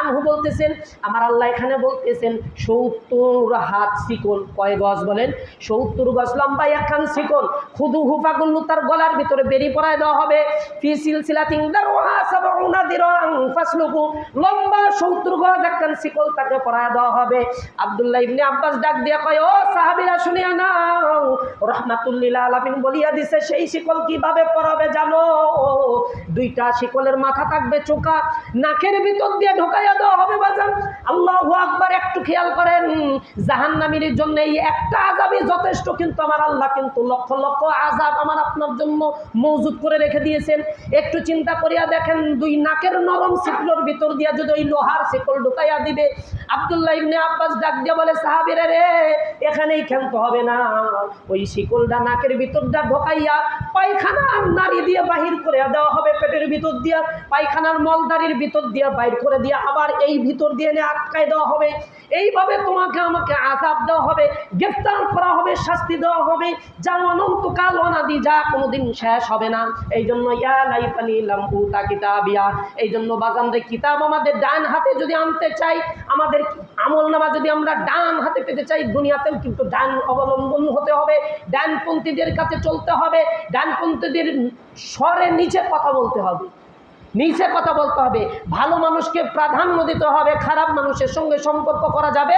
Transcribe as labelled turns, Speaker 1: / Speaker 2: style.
Speaker 1: আনহু বলতেছেন, আমার আল্লাহ এখানে বলতেছেন, সত্তর হাত শিকল, কয় গজ বলেন? সত্তর গজ লম্বা একখান শিকল, খুদু হুফাগুল্লু তার গলার ভিতরে বেরি পরায় দেওয়া হবে। ফি ফাসলুকু, লম্বা সত্তর গজ একখান শিকল তাকে পরায় দেওয়া হবে। আব্দুল্লাহ ইবনে আব্বাস ডাক দিয়ে কয়, ও সাহাবীরা শুনিয়া নাও রহমাতুল্লিল আলামিন বলিয়া দিছে, সেই শিকল কীভাবে পরাবে জানো? দুইটা শিকলের মাথা থাকবে চোকা নাকের ভিতর দিয়ে ঢোকাইয়া দেওয়া হবে বাজান। আল্লাহ আকবার, একটু খেয়াল করেন, জাহান্নামীর জন্য এই একটা আজাবই যথেষ্ট, কিন্তু আমার আল্লাহ কিন্তু লক্ষ লক্ষ আজাব আমার আপনার জন্য মজুদ করে রেখে দিয়েছেন। একটু চিন্তা করিয়া দেখেন, দুই নাকের নরম শিকলোর ভিতর দিয়া যদি ওই লোহার শিকল ঢুকাইয়া দিবে, আব্দুল্লাহ ইবনে আব্বাস ডাক দিয়া বলে, সাহাবীরা রে, এখানেই খেলতে হবে না। ওই শিকলটা নাকের ভিতরটা ঢোকাইয়া পায়খানার নারী দিয়ে বাহির করে দেওয়া হবে পেটের ভিতর দিয়া, পায়খানার মলদারির ভিতর দিয়া বাইর করে দিয়া, আবার এই ভিতর দিয়ে এনে আটকায় দেওয়া হবে। এইভাবে তোমাকে আমাকে আজাব দেওয়া হবে, গ্রেফতার করা হবে, শাস্তি দেওয়া হবে। যা অনন্তকাল অনাদি, যা কোনোদিন শেষ হবে না। এই জন্য ইয়া লাইফানি লাম্বু তা কিতাবিয়া এই জন্য বাজানদের কিতাব আমাদের ডান হাতে যদি আনতে চাই, আমাদের আমল নামা যদি আমরা ডান হাতে পেতে চাই, দুনিয়াতেও কিন্তু ডান অবলম্বন হতে হবে, ডানপন্থীদের কাছে চলতে হবে ডানপন্থীদের স্বরে নিচে কথা বলতে হবে। নিচে কথা বলতে হবে। ভালো মানুষকে প্রাধান্য দিতে হবে, খারাপ মানুষের সঙ্গে সম্পর্ক করা যাবে